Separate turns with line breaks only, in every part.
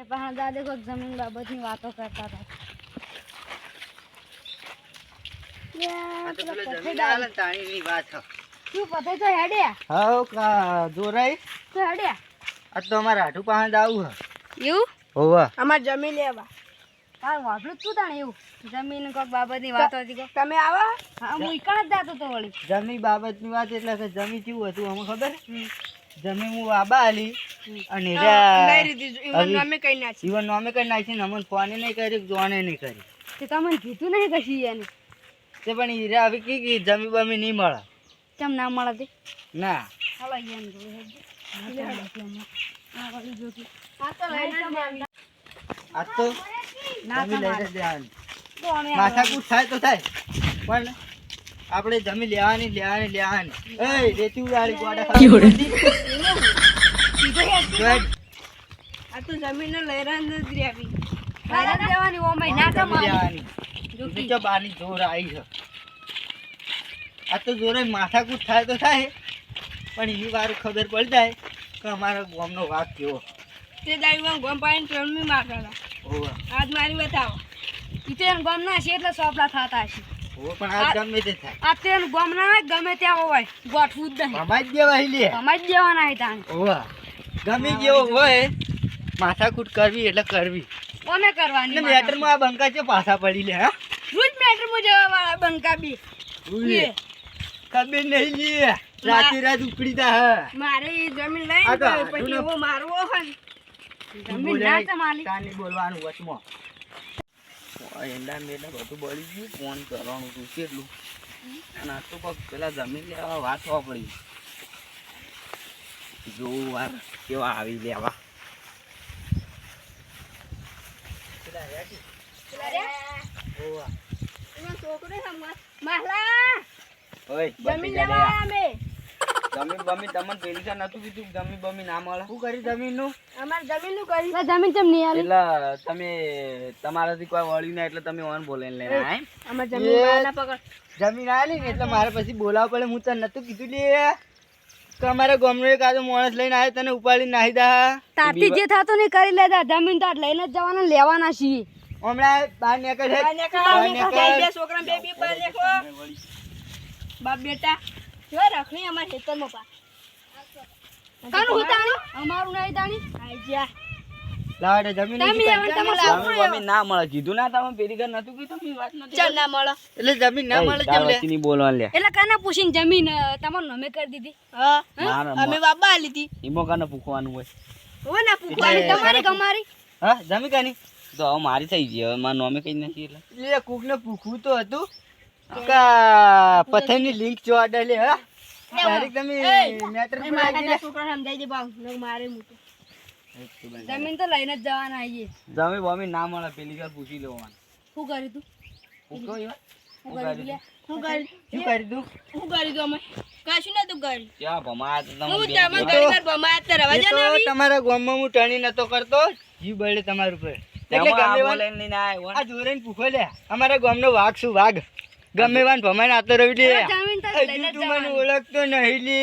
એ પણ દાદા કોઈક જમીન બાબતની વાતો કરતા હતા. યા, પેલો પથેદાર. શું પથે તો હેડ્યા
હાઉ કા જોરાઈ?
તો હેડ્યા
આ તો અમારા હાટુ પાસે આવું હે.
એવું?
હોવા.
અમાર જમીન લેવા. હા વાપરું તું તાણ એવું? જમીન કોઈક બાબતની વાતો હતી કોક.
તમે આવા.
હા હું ઈકણ જ જાતો તો વળી.
જમી બાબતની વાત એટલે કે જમી કેવું હતું અમે ખબર? જમી હું બાબા આલી અને
ઈવન અમે કઈ નાખી
જીવન નોમે કરી નાખી ને અમને ફોને નહીં કરી જોને નહીં કરી.
તે તમને કીધું નહીં કશી એને.
તે પણ હીરા હવે કી કી જમી બમી નહીં મળે.
કેમ ના મળે તે?
ના.
આ વળી જોતી.
આ તો લઈને જ આવી.
આ તો
ના અમે
માથાકૂટ થાય તો થાય. પણ આપણે જમી લેવાની લેવાની લેવાની. એ રેતી ઉડાડી ગોડા
આ તો જમીન લઈ રહ્યા જ રેવી
ઘરે જ ઓ ઓમાય ના કમાવાની.
લેવાની.
જોતી.
જો બાની જોર આવી છે. આ તો જોરે માથાકૂટ થાય તો થાય. પણ એ વાર ખબર પડી જાય કે અમારા ગોમનો વાઘ કેવો.
તે દાડીમાં ગોમ પાડીને ટ્રેનમી મારતા હતા
હોવે.
આજ મારી બતાવો
ઈ તો ગમ ના છે એટલે સોપડા થતા હશે.
હોવે પણ આ ગમે તે થાય.
આ તો એને ના ગમે ત્યાં હોય ગોઠવું જ નહીં.
અમાજ દેવાય લે.
અમારે દેવાના હોય તાણે.
હોવે ગમે જેવો હોય માથાકૂટ કરવી એટલે કરવી.
અમે કરવાની
એટલે મેટરમાં આ બંકા છે પાછા પડી લે હા?
રોજ મેટરમાં જવા વાળા બંકા બી.
ઉઈએ. ખબર નહીં લે. રાતે રાત ઉપડી તા હા.
મારે જમીન પછી
ને-
મારવો હોય
જમીન ના તમારી
કાની બોલવાનું વચમાં. એંડા મેંડા બધું બળી ગયું. ફોન કરવાનું હતું કેટલું. અને આ તો પેલા જમીન લેવા વાત પડી. જોવું વાર કેવા આવી લેવા.
છોકરો જમીન લેવા અમે.
જમીન બમીન તમને પેલી તો નતું કીધું જમીન બમીન ના મળે. શું કરી જમીનનું
અમાર જમીનનું કરી
ના જમીન ચમ નહીં આલે?
એટલે તમે તમારાથી કોઈ વળી ના એટલે તમે ઓન બોલે લઈને આયા. એમ?
અમારે જમીન
એ-
પકડ.
જમીન આલી ને એટલે મારે પછી બોલાવ પડે. હું તને નતું કીધું લે. કે અમારા ગામનો એક આજો માણસ લઈને આવ્યો તને ઉપાડી નાહી દા.
તાતી જે થાતો નહીં કરી લેતા. જમીન તો લઈને જ જવાના લેવાના છીએ.
હમણાં બહાર નીકળ.
છે.
બહાર નીકળ.
છોકરા બે બે બહાર નીકળો. બાપ બેટા. જો રખડી અમારે ખેતરમાં પા.
કાનું હું અમારું નહીં દાણી.
આઈ જા.
લાવ જમીન. જમીન ના મળે. કીધું ના તમે પેલી ઘર નતું કીધું? મી વાત નથી
ચાલ ના મળે.
એટલે જમીન ના મળે કેમ લે. બોલવા લે.
એટલે કાને પૂછીને જમીન તમારું નામે કરી દીધી.
હા. અમે બાબા આલી હતી.
ઈમો કાને પૂછવાનું હોય?
હવે ના પૂછવાની
તમારી કમારી.
હા જમી કાની? તો હવે મારી થઈ ગઈ. હવે મારા નોમે કઈ નથી એટલે. લે કુક ને પૂછવું તો હતું. પથ્થરની લિંક જોડે લે હા. ડાયરેક્ટ તમે મેટર પર આવી
ગયા. છોકરા સમજાઈ દે બાવ નક મારે મૂતું
જમીન તો લઈને જ જવાના આઈએ
જમી બોમી ના મળે પેલી વાર પૂછી લેવાનું.
શું કરી તું?
હું કહું એવા?
શું લે?
હું કરી
શું કરી દઉં
હું કરી દઉં અમે? કશું નતું કર્યું.
ક્યાં ભમા તમે
હું તમે
બે-
ઘણી તો રવા
એ તો તમારા ગામમાં હું ટણી નતો કરતો. જીવ બળે તમારું ઉપર. એટલે ગમે વાન- આ જોરેન પૂછો લે અમારા ગામનો વાઘ શું વાઘ? ગમે વાન ભમાઈને આતો રવિ લે. હજુ તું મને ઓળખતો નહીં લે.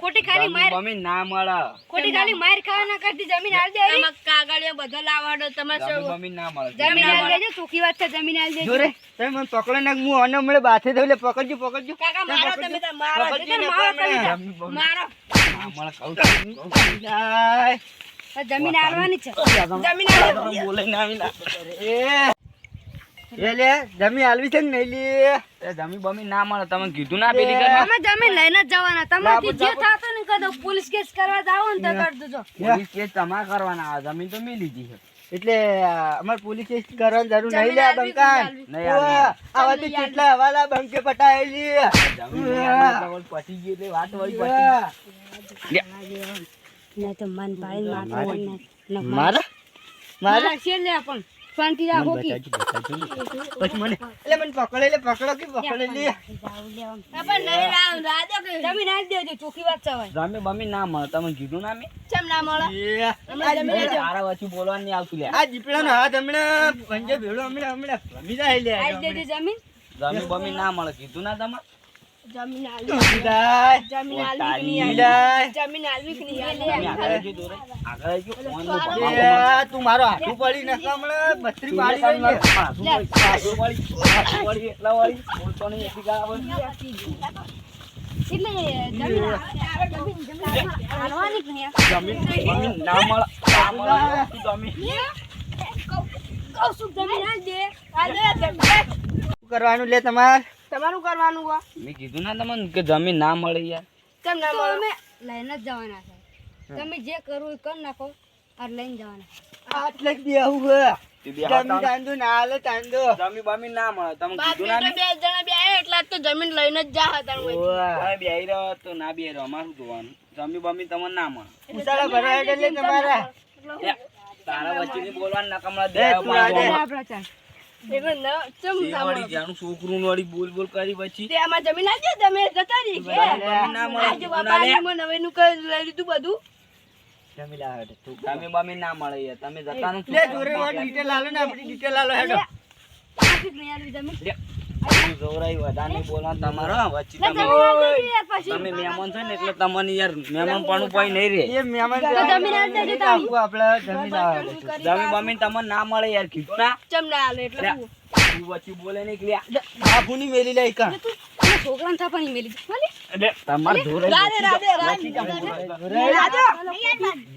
ખોટી ખાલી માર
મમ્મી ના મળે.
ખોટી ખાલી માર ખાવા ના કરતી જમીન આલ દે
એમાં કાગળિયો બધો
લાવાડો
તમે
મમ્મી ના મળે.
જમીન આલ દેજો સુખી વાત છે જમીન આલ દેજો.
જોરે તમે મને પકડો ના હું અને મળે બાથે થયું લે પકડજો પકડજો.
કાકા મારો તમે મારો
પકડજો
મારો તમે.
મારો.
ના મળે કહું છું.
જમીન આલવાની છે.
જમીન આલ
બોલે ના આવી ના એ જમી આલવી છે ને નહીં લે? જમી બમી ના મળે તમે કીધું ના પેલી ઘર
અમે જમીન લઈને જ જવાના. તમારથી જે થતું ને કદો પોલીસ કેસ કરવા જાવ ને તો કરી દેજો.
પોલીસ કેસ તમારે કરવાના આ જમીન તો મેં લીધી છે. એટલે અમાર પોલીસ કેસ કરવાની જરૂર નહીં લે બંકાન આવા તો કેટલા હવાલા બંકે પટાયેલી. પછી ગઈ એટલે વાત વળી
નહીં તો મન પાડીને
મારા? મારા?
છે લે પણ. શાંતિ રાખો કે.
પછી મને એટલે મને પકડે એટલે પકડો કે પકડે લે.
આપણે નહીં રામ રાજો કે.
જમીન ના દેજો ચોખી વાત છે રામે
જમી ના મળે. તમે કીધું ના મેં
ચમ ના મળો?
આરા વચ્ચે બોલવાનું નહીં આવતું લે. આ દીપડાનો હાથ હમણાં પંજે ભેળો હમણાં હમણાં ભમી જાય લે.
આ દેજો જમીન.
જમી બમી ના મળે. કીધું ના તમે
જમીન.
તું મારો હાથું પડી નક હમણાં બત્રી પાડી
એટલા વળી. બોલતો નહીં, ગાળા
જમીન
ના મળે. જમીન?
કરવાનું લે તમારે?
તમારું કરવાનું હો.
મેં કીધું ના તમને કે જમીન ના મળે યાર.
કેમ ના મળે?
અમે લઈને જ જવાના છે. તમે જે કરવું એ કરી નાખો આ લઈને જવાના
આટલે જ બેહું હે.
જમીન
તાંદુ ના હાલે તાંદુ.
જમીન બમીન ના મળે. તમે કીધું ના
બે જણા બે એટલે તો જમીન લઈને જ જા હતા
ઓય
બે આઈ રહ્યો તો ના બે રહ્યો અમારું જોવાનું? જમીન બમીન તમને ના મળે.
ઉસાળા ભરાય એટલે તમારા?
તારા વચ્ચે ની બોલવાનું
નકમળા દે.
છોકરું વળી બોલ બોલ કરી પછી.
તે આમાં જમીન આલજે, તમે જતા રહી નવેનું લઈ લીધું બધું.
બમીન ના મળે તમે જતા નું
લે જોરે ડિટેલ આલો ને આપણી ડિટેલ આલો હેડો.
વધારે વચ્ચે તમે
જમીન હાલ દેજો યાર પછી.
તમે મહેમાન છો ને એટલે તમને યાર મહેમાન પણ કોઈ નહીં રે
એ મહેમાન
તો જમીન
જમીન બમીન તમને ના મળે યાર કીધું ના.
ચમ ના એટલે
તું વચ્ચે બોલે નહીં કે લ્યા.
બાપુની મેલી લઈ કાં
છોકરાને થાપણી મેલી દે. એટલે
તમાર તમારે જોરાઈ
રાધે રાધે
વચ્ચે
રાધે.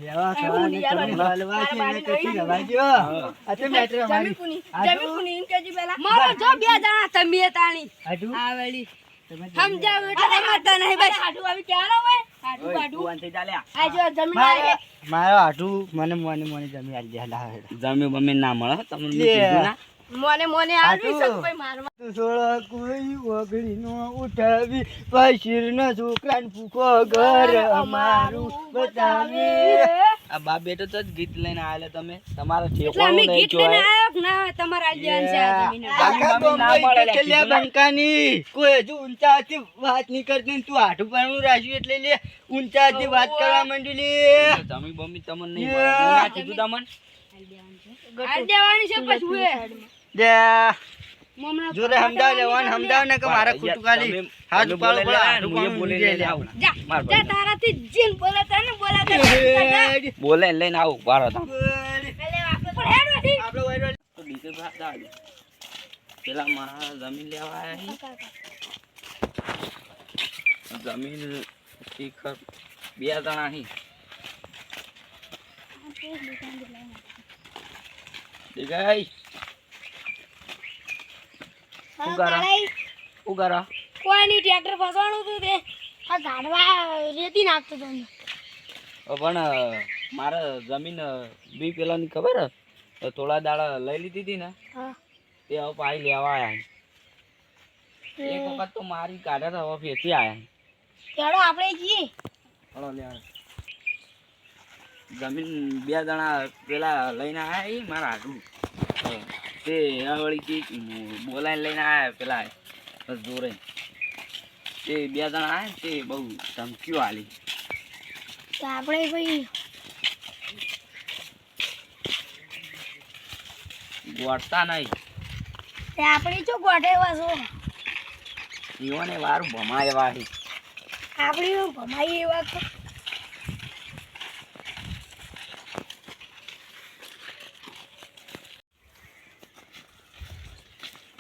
જેવા તમે હાલવા છે ને કશી રવાજો. અતે મેટર.
જમીન કુની. એમ કહેજે પહેલા
મારો જો બે જણા તમે તાણી.
આજુ.
આ વળી
તમે
સમજાવ એટલે સમજતા નહીં બસ
હાડું આવી ક્યારે હોય. હાડું હાડું.
ચાલ્યા.
જમીન
મારે મારો આટું મને મને મને જમી આલી દે. લાવ હેડો.
ના મળે તમને કીધું ના.
મોને મને આવી
હાડું.
શક મારવા.
તું સોળા કોઈ ઓગળીનો ઉઠાવી પૈસીરના છોકરાને ભૂખો ઘર અમારું બતાવી
આ બા બેટો તો જ ગીત લઈને આવેલા તમે. તમારા
ઠેકો અમે ગીત લઈને
જોવાય.
ના? તમારા તમારે છે આ જમીન
આખા
જમીન ના મળે લે,
બોમ્બે કેટલા બંકાની. કોઈ હજુ ઊંચાથી વાત નહીં કરતી ને તું આઠું પાણું રાખ્યું એટલે લે. ઊંચાથી વાત કરવા માંડી લે.
તમે બમીન તમને નહીં મળે. ના કીધું તમને?
દેવાની છે પછી
લે. જોરે સમજાવ લેવાનું સમજાવ ને કે મારા હાથ ઉપાડો પડે,
બોલે.
જા જા તારાથી જીન
બોલે લઈને આવું તો. પેલા મારા જમીન લેવા જમીન શિખર બે જણા અહીં દેખાય? શું કરો
કોઈ નહીં ટ્રેક્ટર ફસવાનું હતું તે? આ ગાડવા રેતી નાખતો તો
પણ મારે જમીન બી પેલાની ખબર? થોડા દાડા લઈ લીધી હતી ને. તે હવે પાછી લેવા આયા એક વખત તો મારી કાઢ્યા હવે ફેંચી આયા
ચાલો આપણે જઈએ.
હળો લે જમીન બે જણા પેલા લઈને આયા એ મારા હાથું તે આ વળી કંઈક બોલાઈને લઈને આવ્યા પેલા જોરે. તે બે જણા આવ્યા તે બહુ ધમકીઓ આલી.
તો આપણે ભાઈ
ગોઠતા નહીં.
તે આપણે જો ગોઠેવા છો?
ઈવોને વારું ભમાય વાહી.
આપણે ભમાઈ એવા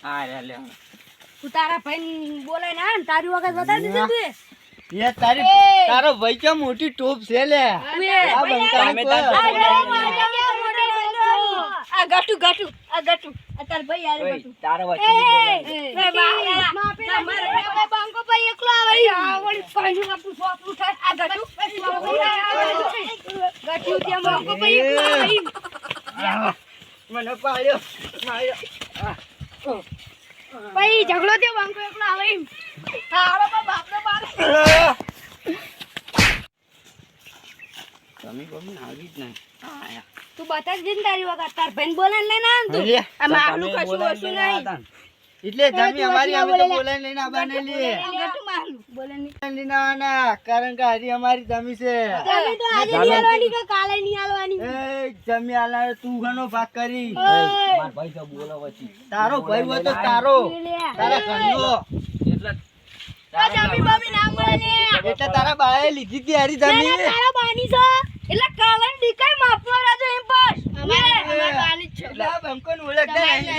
હા રે લે
તું તારા ભાઈ બોલે ને ને તારી વખત બતાવી દીધું તું એ.
તારી તારો ભાઈ કે મોટી ટોપ છે લે? આ બંકાને
તમે
આ ગટુ ગટુ આ ગટુ આ તાર ભાઈ આલે
ઓય,
ગટુ
તારા વચ્ચે નહીં બોલાય.
એ,
રે બાપા, તમારે રે. ભાઈ એકલો આવે ઈ.
પાણી આપું છું, આપું થાય.
આ ગટુ
ગઠિયું ત્યાં બાંકો ભાઈ એકલો આવે.
મને પાડ્યો માર્યો.
ભાઈ ઝઘડો થયો બંકો એકલો આવે એમ.
હારો બા બાપને મારે
આહ,
તમે કોમ આવી જ નહીં.
તું બતાવી દે તારી વખત. તાર ભાઈ બોલે ને લઈને આવ તું.
આ
તમે
કશું વસ્તુ નહીં.
એટલે જમી અમારી અમે તો બોલાઈ લઈને આવવાના લે. લઈને આવવાના કારણ કે હરી અમારી જમી છે.
તમે તો આજે
ચાલો.
આલવાની કે કાલે નહીં આલવાની
એ જમી આલા તું ઘણો ભાગ કરી.
માર ભાઈ તો બોલો વચ્ચે.
તારો ભાઈ હોય તો તારો. તારા ઘરનો
એટલે
તારા બાએ લીધી હતી હારી
ના, તારા બાની છે. એટલે કાલન દીકાય માપવા રાજો એમ પાસ અમાર બાની છે.
એટલે આ ઓળખતા નહીં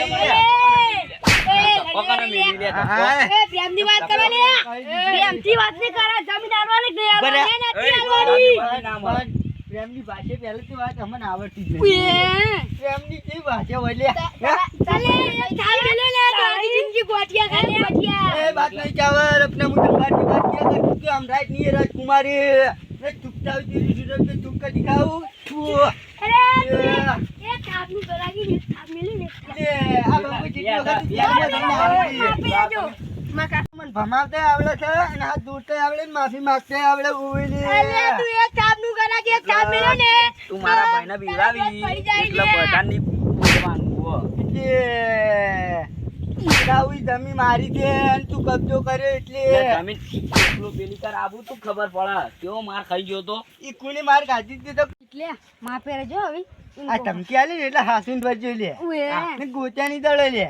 રાજકુમારી ને ચૂપચાપ તેરી
સુરત કે
અરે
એ
કાપની કરાગી જમી મારી દે અને તું કબજો કર્યો
એટલે પેલી કર આવું તું ખબર પડે કેવો માર ખાઈ ગયો તો
એ કુલી માર ખાધી દીધો
એટલે માફે રહેજો હવે.
આ ધમકી આલી ને એટલે હાસીન ભરજો લે.
ને
ને ગોત્યાની દળે લે.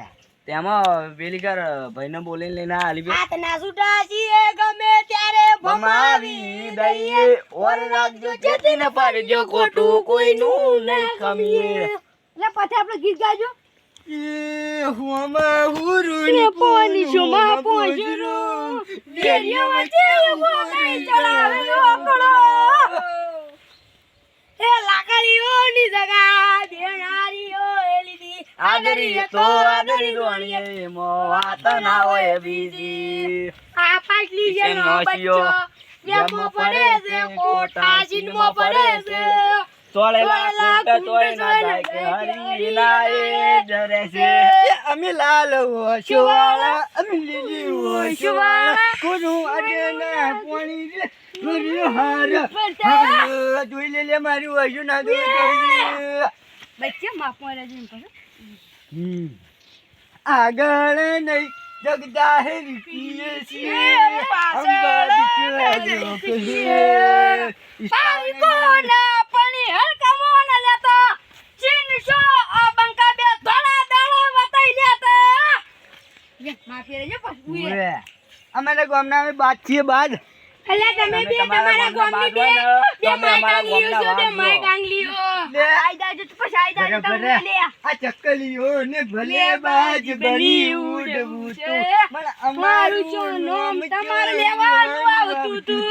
તેમાં પેલી કર ભાઈને બોલીને લઈને આલી બે.
હાથના છૂટા છીએ ગમે ત્યારે ભમાવી દઈએ.
ઓર રાખજો ચેતીને પાડજો ખોટું કોઈનું નહીં કમીએ
એટલે પછી આપણે ગીત ગાજો.
એ હુમાં હુરુન
ને. વચ્ચે થઈ રોકડો.
આદરી તો આદરી દોણીએ મો વાત ના હોય બીજી.
આ પાટલી જેનો બચ્ચો જેમાં પડે છે કોઠા જીનમાં પડે છે.
તોળેલા
તોળેલા
કૂટ તોય ના જાય કે હરી ના છે.
અમે લાલ ઓશવાળા અમે લીલી ઓશવાળા કોનું અડે ના પાણી રે ગુરુ હાર. જોઈ લે લે મારી ઓશુ ના જોઈ
બચ્ચે એમ કહો
હમ. આગળ નહીં જગ જાહેર કીએ છીએ
પાછળ
અંબાજી કહીએ.
પારિકોના પણી લેતા? ચીનશો આ બંકા બે ધોળા દાડા વતાઈ લેતા?
માફી પછી ઉએ.
ગામના અમે બાદ છીએ બાદ.
અલ્યા તમે બે
તમારા ગામના
બે બે. માય
અમારા
કાંગલીઓ
ગામના
બે માય કાંગલીઓ આઈ જાજો તો પછી આઈ જાજો તમે લે
આ ચકલીઓ ને ભલે બાજ બની ઉડવું તો.
મારું જો
નામ
તમારે લેવાનું આવતું તું.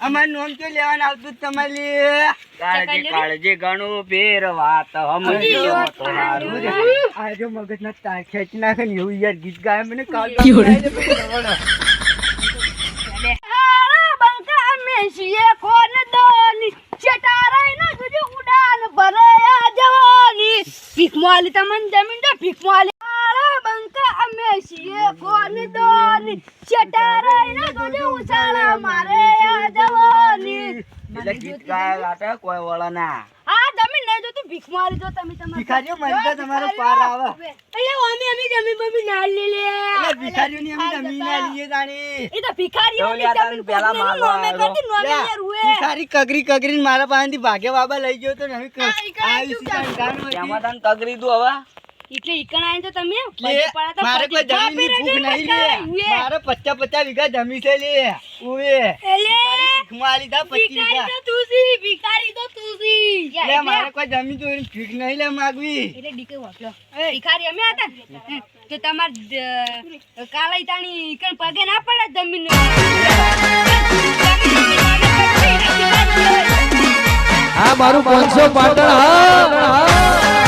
અમાર નામ તો લેવાનું આવતું તમારે
કાળજી કાળજી ઘણું ફેર વાત. સમજો તો હારું.
આ જો મગજ ના તાર ખેંચી નાખે ને એવું યાર ગીત ગાય મને કાલ કાલ
આરા બંકા અમે છીએ કોણ દોની ચટારાઈ ના જુજુ ઉડાન ભરે આ જવાની ભીખ માલી તમને જમીન તો ભીખ માલી. આરા બંકા અમે છીએ કોણ દોની ચટારાઈ ના જુજુ ઉછાળા મારે આ જવાની.
એટલે ગીત ગાયા ગાતા કોઈ વળે ના
આ જમીન નહીં જોતું ભીખ મારી જો તમે તમારે
ભિખારીઓ મરી તો તમારો પાર આવે.
એટલે અમે અમે જમીન બમી ના લે લે.
એટલે ભિખારીઓની અમે જમીન ના લઈએ જાણી.
એ તો ભિખારીઓ
તો લ્યા તારે પેલા માગવા આવ્યો.
લ્યા, ભિખારી કગરી કગરી મારા પાસેથી ભાગે બાબા લઈ ગયો તો નહીં
આ
આવી.
એમાં તને કગરી તું હવે.
એટલે ઈકણ આવીને તો તમે
મારે કોઈ
જમીન
ભૂખ નહીં લે. મારે પચાસ પચાસ વીઘા જમીન છે લે. ઉવે.
એલે,
ભીખમાં લીધા પચીસ વીઘા.
તો તું છી, ભિખારી તો તુસી.
લે મારે કોઈ જમીન તો ભીખ નહીં લે માગવી.
એટલે ડીકે વાપલો ભિખારી અમે હતા તો તમાર કાલાઈ તાણી ઈકણ પગે ના પડે જમીન
આ મારું પાંચસો પાટણ હા.